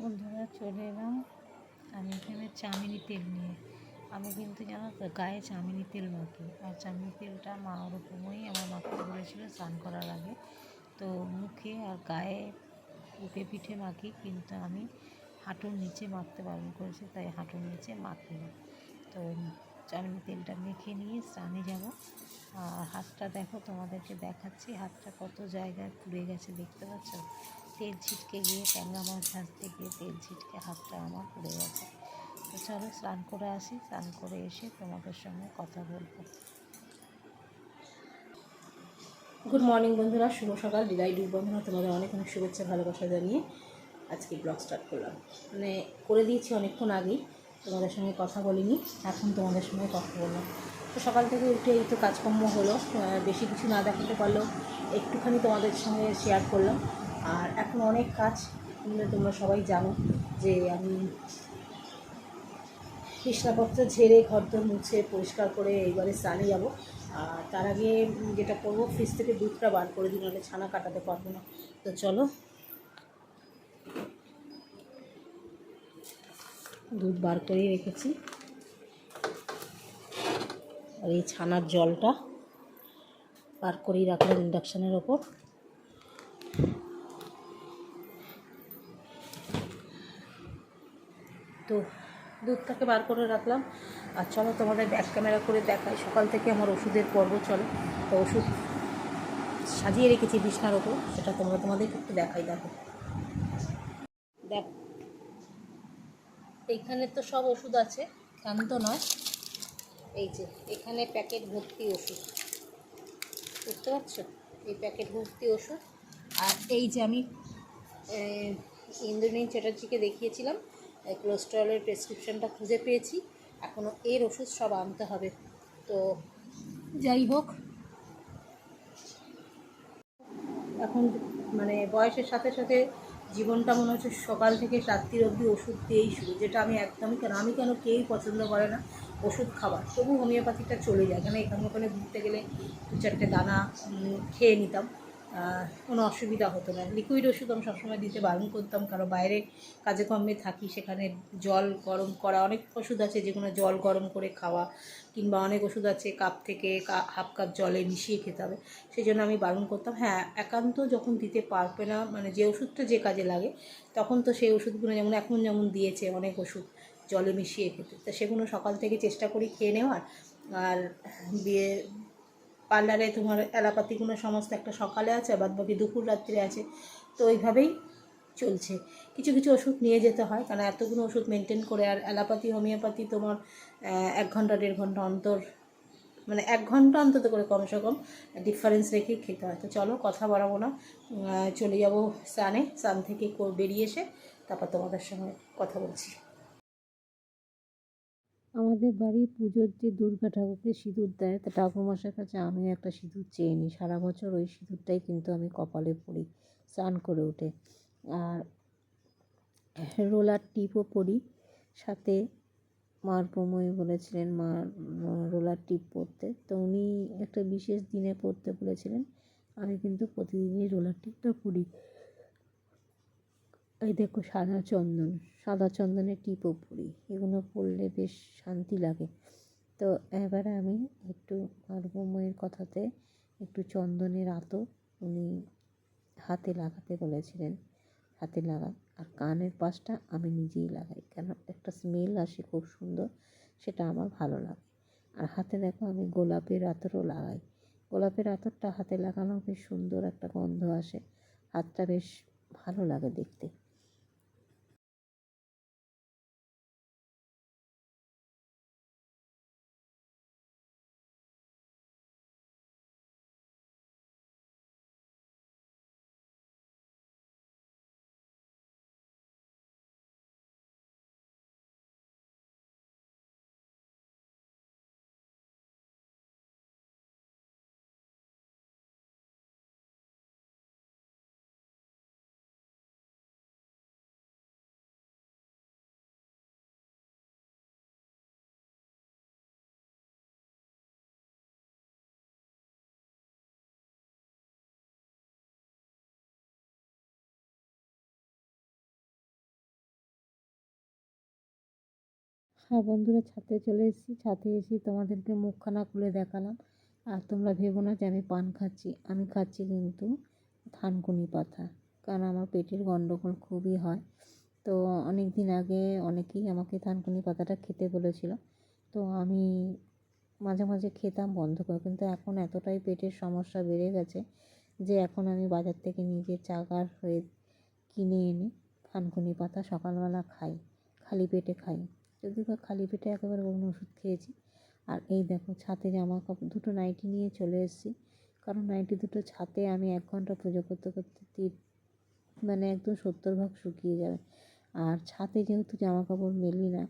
বন্ধুরা, চলে এলাম আমি এখানে চামিনি তেল নিয়ে। আমি কিন্তু জানো তো, গায়ে চামিনি তেল মাখি। আর চামিনি তেলটা মা ওরকমই আমার মাখতে বলেছিল স্নান করার আগে। তো মুখে আর গায়ে বুকে পিঠে মাখি, কিন্তু আমি হাঁটুর নিচে মাখতে বারণ করেছি, তাই হাঁটুর নিচে মাখি না। তো চামিনি তেলটা মেখে নিয়ে স্নানে যাব। আর হাতটা দেখো, তোমাদেরকে দেখাচ্ছি, হাতটা কত জায়গায় পুড়ে গেছে, দেখতে পাচ্ছ? তেল ছিটকে গিয়ে ট্যাংরা মাছ ভাজতে গিয়ে তেল ছিটকে হাতটা আমার পুড়ে গেছে। তো চলো স্নান করে আসি, স্নান করে এসে তোমাদের সঙ্গে কথা বলব। গুড মর্নিং বন্ধুরা, শুভ সকাল, বিদায় ডুব বন্ধুরা, তোমাদের অনেক অনেক শুভেচ্ছা, ভালোবাসা জানিয়ে আজকে ব্লগ স্টার্ট করলাম। মানে করে দিয়েছি অনেকক্ষণ আগেই, তোমাদের সঙ্গে কথা বলিনি, এখন তোমাদের সঙ্গে কথা বললাম তো সকাল থেকে উঠে এই তো কাজকর্ম হলো বেশি কিছু না দেখাতে পারলেও একটুখানি তোমাদের সঙ্গে শেয়ার করলাম। আর এখন অনেক কাজ তোমরা সবাই জানো যে আমি বিছনাপত্র ঝেড়ে ঘর ঘরদোর মুছে পরিষ্কার করে এইবারে স্নানে যাব। আর তার আগে যেটা করব, ফ্রিজ থেকে দুধটা বার করে দিই, নাহলে ছানা কাটাতে পারব না। তো চলো। দুধ বার করেই রেখেছি। আর এই ছানার জলটা বার করেই রাখলাম ইন্ডাকশানের ওপর। তো দুধটাকে বার করে রাখলাম। আর চলো তোমাদের ব্যাক ক্যামেরা করে দেখাই। সকাল থেকে আমার ওষুধের পর্ব চলে। তো ওষুধ সাজিয়ে রেখেছি বিছনার ওপর সেটা তোমরা তোমাদের একটু দেখাই, দেখো। দেখ এইখানে তো সব ওষুধ আছে। ক্ষান্ত নয়। এই যে, এখানে প্যাকেট ভর্তি ওষুধ। বুঝতে পারছ? এই প্যাকেট ভর্তি ওষুধ। আর এই যে আমি ইন্দ্রনীল চ্যাটার্জিকে দেখিয়েছিলাম। কোলেস্টেরলের প্রেসক্রিপশনটা খুঁজে পেয়েছি। এখনও এর ওষুধ সব আনতে হবে। তো যাই হোক। এখন মানে বয়সের সাথে সাথে জীবনটা মনে হচ্ছে সকাল থেকে রাত্রির অবধি ওষুধ দিয়েই শুরু, যেটা আমি একদমই কেন আমি কেন কেউই পছন্দ করে না ওষুধ খাবার। তবু হোমিওপ্যাথিটা চলে যায়। কেন এখানে ওখানে ঘুরতে গেলে দু চারটে দানা খেয়ে নিতাম। কোনো অসুবিধা হতো না। লিকুইড ওষুধ আমি সবসময় দিতে বারণ করতাম, কারণ বাইরে কাজে কর্মে থাকি, সেখানে জল গরম করা, অনেক ওষুধ আছে যেগুলো জল গরম করে খাওয়া, কিংবা অনেক ওষুধ আছে কাপ থেকে হাফ কাপ জলে মিশিয়ে খেতে হবে। সেই জন্য আমি বারণ করতাম হ্যাঁ একান্ত যখন দিতে পারবে না মানে যে ওষুধটা যে কাজে লাগে, তখন তো সেই ওষুধগুলো যেমন এখন যেমন দিয়েছে অনেক ওষুধ জলে মিশিয়ে খেতে। তো সেগুলো সকাল থেকে চেষ্টা করি খেয়ে নেওয়ার, আর দিয়ে পার্লারে তোমার অ্যালাপাতিগুলো সমস্ত একটা সকালে আছে, বাদ বাকি দুপুর রাত্রে আছে, তো ওইভাবেই চলছে। কিছু কিছু ওষুধ নিয়ে যেতে হয়, কারণ এতগুলো ওষুধ মেনটেন করে আর অ্যালাপাতি হোমিওপ্যাথি তোমার এক ঘণ্টা, দেড় ঘণ্টা অন্তর মানে এক ঘণ্টা অন্তত করে কমসে কম ডিফারেন্স রেখেই খেতে হয়। তো চলো কথা বাড়াবো না চলে যাব স্নানে, স্নান থেকে বেরিয়ে এসে তারপর তোমাদের সঙ্গে কথা বলছি। আমাদের বাড়ির পুজোর যে দুর্গা ঠাকুরকে সিঁদুর দেয়, তা ঠাকুরমশার কাছে আমি একটা সিঁদুর চেয়ে নিই। সারা বছর ওই সিঁদুরটাই কিন্তু আমি কপালে পরি স্নান করে উঠে। আর রোলার টিপও পরি, সাথে মার প্রময় বলেছিলেন মা রোলার টিপ পরতে। তো উনি একটা বিশেষ দিনে পরতে বলেছিলেন, আমি কিন্তু প্রতিদিনই রোলার টিপটা পরি। এই দেখো সাদা চন্দন, সাদা চন্দনের টিপও পরি, এগুলো পরলে বেশ শান্তি লাগে। তো এবারে আমি একটু মায়ের কথাতে একটু চন্দনের আতর উনি হাতে লাগাতে বলেছিলেন। হাতে লাগাই আর কানের পাশটা আমি নিজেই লাগাই, কেন একটা স্মেল আসে খুব সুন্দর, সেটা আমার ভালো লাগে। আর হাতে দেখো আমি গোলাপের আতরও লাগাই। গোলাপের আতরটা হাতে লাগানো বেশ সুন্দর একটা গন্ধ আসে, হাতটা বেশ ভালো লাগে দেখতে। হ্যাঁ বন্ধুরা, ছাদে চলে এসেছি। ছাদে এসে তোমাদেরকে মুখখানা খুলে দেখালাম। আর তোমরা ভেবো না যে আমি পান খাচ্ছি। আমি খাচ্ছি কিন্তু থানকুনি পাতা, কারণ আমার পেটের গণ্ডগোল খুবই হয়। তো অনেক দিন আগে অনেকেই আমাকে থানকুনি পাতাটা খেতে বলেছিল। তো আমি মাঝে মাঝে খেতাম, বন্ধ করে। কিন্তু এখন এতটাই পেটের সমস্যা বেড়ে গেছে যে এখন আমি বাজার থেকে নিজে চাগার হয়ে কিনে এনে থানকুনি পাতা সকালবেলা খাই, খালি পেটে খাই। যদি খালি পেটে একেবারে অন্য ওষুধ খেয়েছি। আর এই দেখো ছাতে জামা কাপড় দুটো নাইটি নিয়ে চলে এসেছি। কারণ নাইটি দুটো ছাতে আমি এক ঘণ্টা পুজো করতে করতে মানে একদম সত্তর ভাগ শুকিয়ে যাবে। আর ছাতে যেহেতু জামা কাপড় মেলি না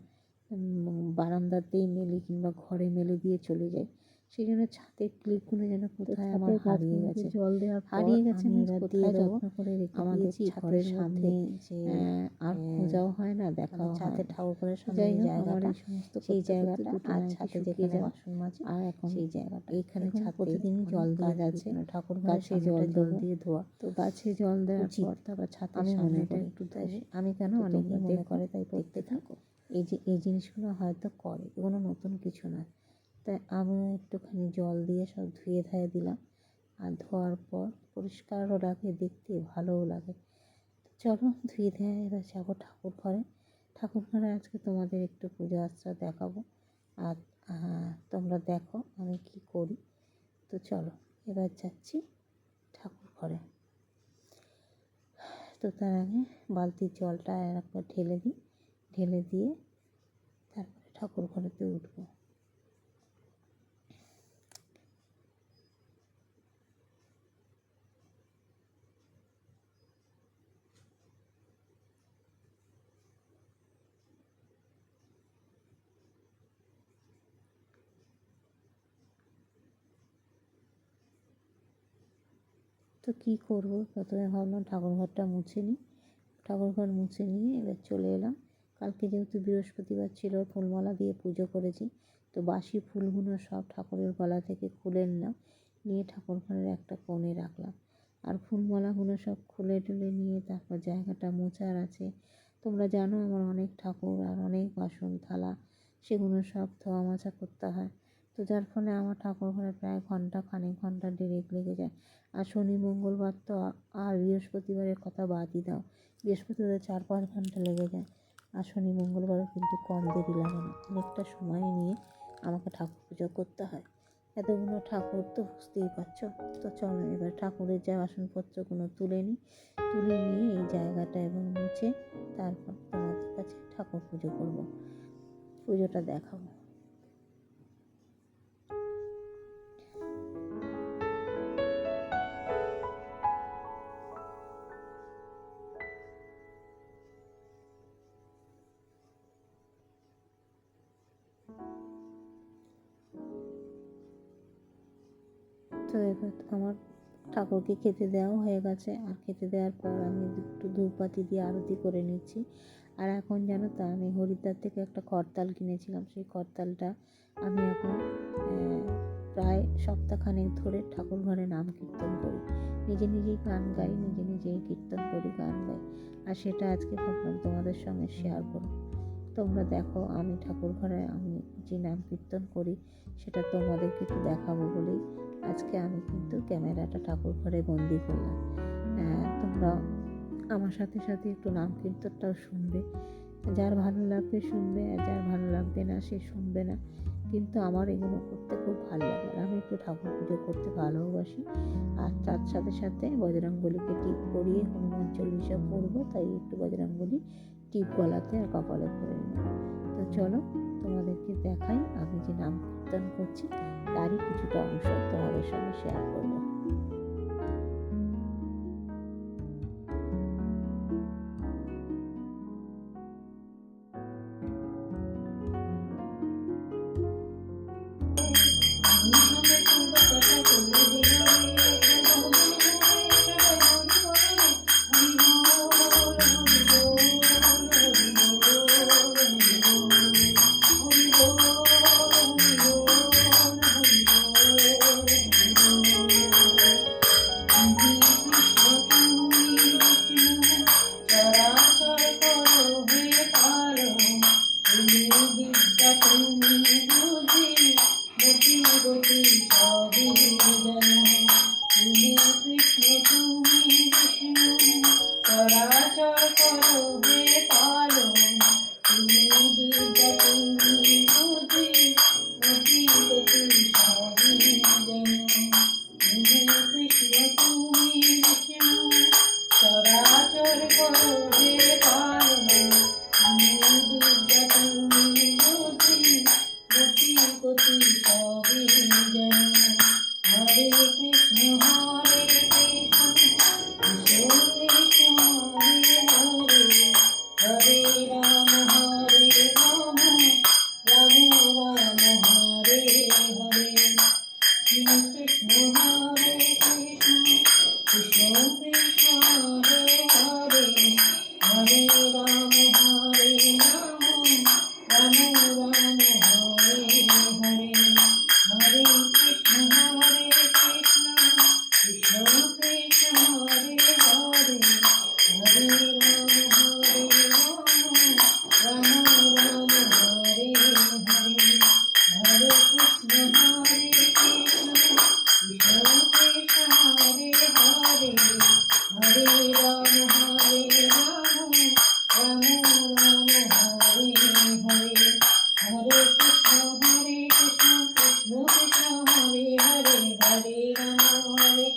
বারান্দাতেই মেলি কিংবা ঘরে মেলে দিয়ে চলে যাই। সেই জন্য ছাদের ক্লিপগুলো যেন কোথায় আমার হারিয়ে গেছে। জল দেওয়ার হারিয়ে গেছে কোথায় যত্ন করে রেখে আমাদের ছাদের সামনে যে আর আহ, খোঁজাও হয় না দেখাও আমাদের হয় ছাদের না। সামনে জায়গাটা এই সমস্ত সেই করতে করতে জায়গাটা আর ছাদে যেখানে বাসন মাজে আর এখন সেই জায়গাটা। এখন ছাদে প্রতিদিনই জল দিয়ে যাচ্ছে। ঠাকুর গাছে জল জল দিয়ে ধোয়া। তো গাছে জল দেওয়ার। পর তারপর ছাদের আমি মনে একটু আমি কেন অনেকে মনে করে তাই দেখতে থাকো। এই যে এই জিনিসগুলো হয়তো করে এগুলো নতুন কিছু নয়। তাই আমি একটুখানি জল দিয়ে সব ধুয়ে ধায়ে দিলাম। আর ধোয়ার পর পরিষ্কারও লাগে দেখতে ভালোও লাগে। চলো ধুয়ে ধুয়ে এবার যাব ঠাকুর ঘরে। ঠাকুর ঘরে আজকে তোমাদের একটু পুজো আচ্ছা দেখাবো। আর তোমরা দেখো আমি কি করি। তো চলো এবার যাচ্ছি ঠাকুর ঘরে। তো তার আগে বালতির জলটা একবার ঢেলে দিই। ঢেলে দিয়ে তারপরে ঠাকুর ঘরেতে উঠবো তো কী করব? প্রথমে ভাবলাম ঠাকুর ঘরটা মুছে নিই। ঠাকুর ঘর মুছে নিয়ে এবার চলে এলাম। কালকে যেহেতু বৃহস্পতিবার ছিল, ফুলমালা দিয়ে পুজো করেছি, তো বাসি ফুলগুলো সব ঠাকুরের গলা থেকে খুলে নিলাম নিয়ে ঠাকুর ঘরের একটা কোণে রাখলাম। আর ফুলমালাগুলো সব খুলে টুলে নিয়ে তারপর জায়গাটা মোছার আছে। তোমরা জানো আমার অনেক ঠাকুর আর অনেক বাসন থালা সেগুলো সব ধোয়া মোছা করতে হয়। তো যার ফলে আমার ঠাকুর ঘরে প্রায় ঘণ্টা খানেক ঘণ্টা ডেরেক লেগে যায়। আর শনি, মঙ্গলবার তো আর বৃহস্পতিবারের কথা বাদই দাও। বৃহস্পতিবার চার পাঁচ ঘণ্টা লেগে যায়। আর শনি, মঙ্গলবারও কিন্তু কম দেরি লাগে না। অনেকটা সময় নিয়ে আমাকে ঠাকুর পুজো করতে হয়। এতগুলো ঠাকুর তো বুঝতেই পারছ। তো চলো এবার ঠাকুরের যা বাসনপত্রগুলো তুলে নিই। তুলে নিয়ে এই জায়গাটা এবং মুছে তারপর তোমাদের কাছে ঠাকুর পুজো করব। পুজোটা দেখাবো। আমার ঠাকুরকে খেতে দেওয়াও হয়ে গেছে। আর খেতে দেওয়ার পর আমি একটু ধূপবাতি দিয়ে আরতি করে নিচ্ছি। আর এখন জানো তো, আমি হরিদ্বার থেকে একটা করতাল কিনেছিলাম। সেই করতালটা আমি এখন প্রায় সপ্তাহখানেক ধরে ঠাকুর ঘরে নাম কীর্তন করি। নিজে নিজেই গান গাই, নিজে নিজেই কীর্তন করি, গান গাই। আর সেটা আজকে ভাবলাম তোমাদের সঙ্গে শেয়ার করব। তোমরা দেখো, আমি ঠাকুর ঘরে আমি যে নাম কীর্তন করি, সেটা তোমাদেরকে একটু দেখাবো বলেই আজকে আমি কিন্তু ক্যামেরাটা ঠাকুর ঘরে বন্দি করলাম। আহ, তোমরা আমার সাথে সাথে একটু নাম কীর্তনটাও শুনবে। যার ভালো লাগবে শুনবে আর যার ভালো লাগবে না সে শুনবে না। কিন্তু আমার এগুলো করতে খুব ভালো লাগে আমি একটু ঠাকুর পুজো করতে ভালোবাসি। আর তার সাথে সাথে বজরংবলীকে টিপ করিয়ে হনুমান চল্লিশা পড়ব তাই একটু বজরংবলী টিপ গলাতে আর কপালে পরে নিলাম। তো চলো তোমাদেরকে দেখাই আমি যে নাম কীর্তন করছি তারই কিছুটা অংশ তোমাদের সঙ্গে শেয়ার করব। Hare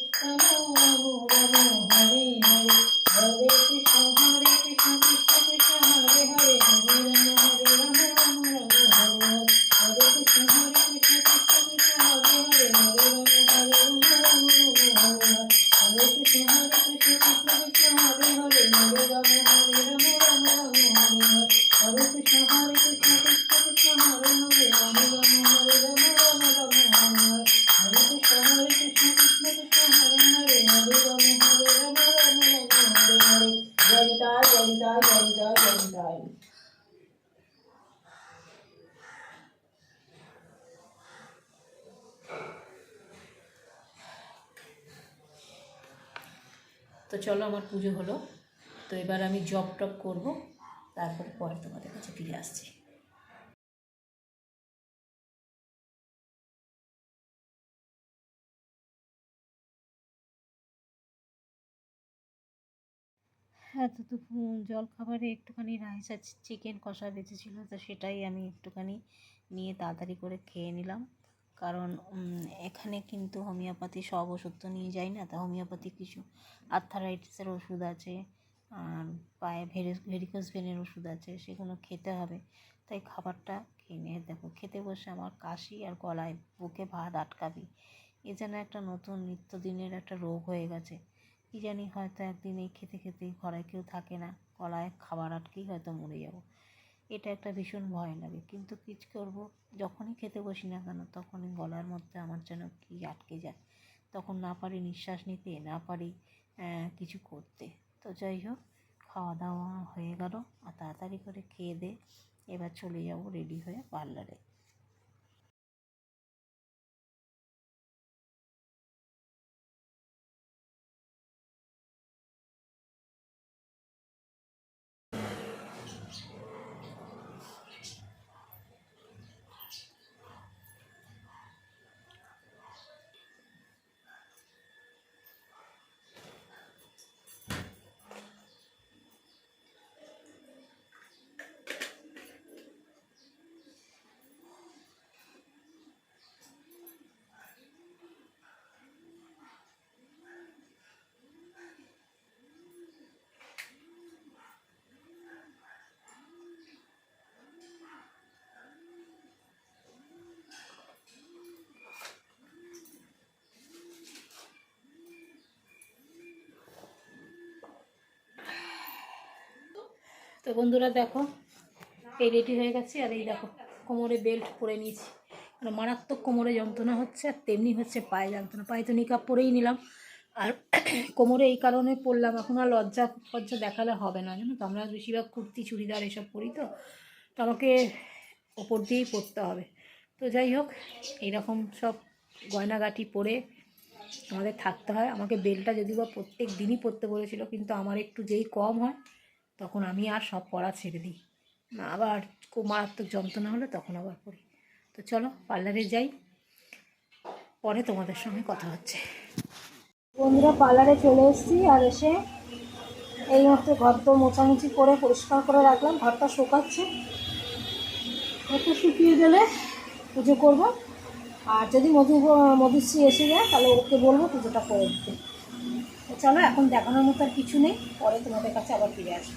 Krishna, Hare তো চলো আমার পুজো হলো। তো এবার আমি জব টপ করব, তারপরে পরে তোমাদের কাছে ফিরে আসছি। হ্যাঁ তো জল খাবারে একটুখানি রাইস আর চিকেন কষা বেঁচেছিল, তো সেটাই আমি একটুখানি নিয়ে তাড়াতাড়ি করে খেয়ে নিলাম। কারণ এখানে কিন্তু হোমিওপ্যাথি সব ওষুধ তো নিয়ে যাই না, তা হোমিওপ্যাথি কিছু আর্থারাইটিসের ওষুধ আছে, আর পায়ে ভেরি ভেরিকোস ভেনের ওষুধ আছে, সেগুলো খেতে হবে। তাই খাবারটা খেয়ে নিয়ে দেখো, খেতে বসে আমার কাশি আর গলায় বুকে ভাত আটকাবি। এ যেন একটা নতুন নিত্যদিনের একটা রোগ হয়ে গেছে। কী জানি হয়তো একদিন এই খেতে খেতেই ঘরে কেউ থাকে না, গলায় খাবার আটকেই হয়তো মরে যাব। এটা একটা ভীষণ ভয় লাগে। কিন্তু কিচ করব, যখনই খেতে বসি না কেন, তখনই গলার মধ্যে আমার যেন কি আটকে যায়। তখন না পারি নিঃশ্বাস নিতে, না পারি কিছু করতে। তো যাই হোক খাওয়া দাওয়া হয়ে গেল, আর তাড়াতাড়ি করে খেয়ে দে, এবার চলে যাব রেডি হয়ে পার্লারে। তো বন্ধুরা দেখো, এই রেডি হয়ে গেছে। আর এই দেখো, কোমরে বেল্ট পরে নিয়েছি। মানে মারাত্মক কোমরে যন্ত্রণা হচ্ছে, আর তেমনি হচ্ছে পায়ে যন্ত্রণা। পায়ে তো নিকাপ পরেই নিলাম। আর কোমরে এই কারণে পরলাম। এখন আর লজ্জা ফজ্জা দেখালে হবে না, জানো তো? আমরা বেশিরভাগ কুর্তি, চুড়িদার এসব পরি তো। তো আমাকে ওপর দিয়েই পরতে হবে। তো যাই হোক, এইরকম সব গয়নাগাটি পরে আমাদের থাকতে হয়। আমাকে বেলটা যদি বা প্রত্যেক দিনই পরতে বলেছিল, কিন্তু আমার একটু যেই কম হয় তখন আমি আর সব পড়া ছেড়ে দিই। আবার মারাত্মক যন্ত্রণা হলে তখন আবার পড়ি। তো চলো, পার্লারে যাই। পরে তোমাদের সঙ্গে কথা হচ্ছে। বন্ধুরা, পার্লারে চলে এসেছি আর এসে এই মাত্র ঘরটা মোছামুছি করে পরিষ্কার করে রাখলাম। ঘরটা শুকাচ্ছে। ঘরটা শুকিয়ে গেলে পুজো করব। আর যদি মধু মধুশ্রী এসে যায়, তাহলে ওকে বলব পুজোটা করে দিতে। তো চলো, এখন দেখানোর মতো আর কিছু নেই, পরে তোমাদের কাছে আবার ফিরে আসব।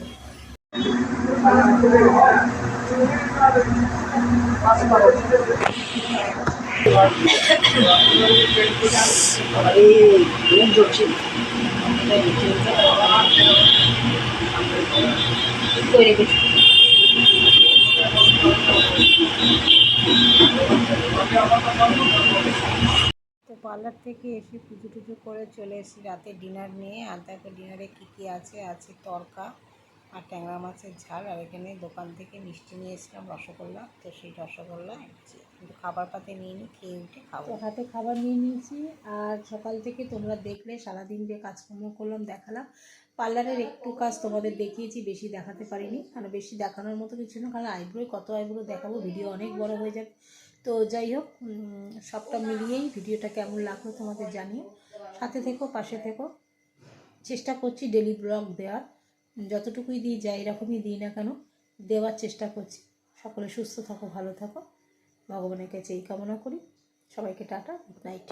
করছি তো পার্লার থেকে এসে পুজো টুজো করে চলে এসেছি রাতে ডিনার নিয়ে। আর দেখো ডিনারে কী কী আছে? আছে তরকা আর ট্যাংরা মাছের ঝাল। আর এখানে দোকান থেকে মিষ্টি নিয়ে এসেছিলাম রসগোল্লা। তো সেই রসগোল্লা কিন্তু খাবার পাতে নিয়ে নিই খেয়ে উঠে খাব। হাতে খাবার নিয়ে নিয়েছি। আর সকাল থেকে তোমরা দেখলে, সারাদিন যে কাজকর্ম করলাম, দেখালাম। পার্লারের একটু কাজ তোমাদের দেখিয়েছি, বেশি দেখাতে পারিনি। কারণ বেশি দেখানোর মতো কিছু না। কারণ আইব্রোয় কত আইব্রো দেখাবো, ভিডিও অনেক বড় হয়ে যাবে। তো যাই হোক সবটা মিলিয়েই ভিডিওটা কেমন লাগল তোমাদের জানিও। সাথে থেকো, পাশে থেকো। চেষ্টা করছি ডেলি ব্লগ দেওয়ার। যতটুকুই দিই যাই, এরকমই দিই না কেন, দেওয়ার চেষ্টা করছি। সকলে সুস্থ থাকো, ভালো থাকো। ভগবানের কাছে এই কামনা করি। সবাইকে টাটা গুড নাইট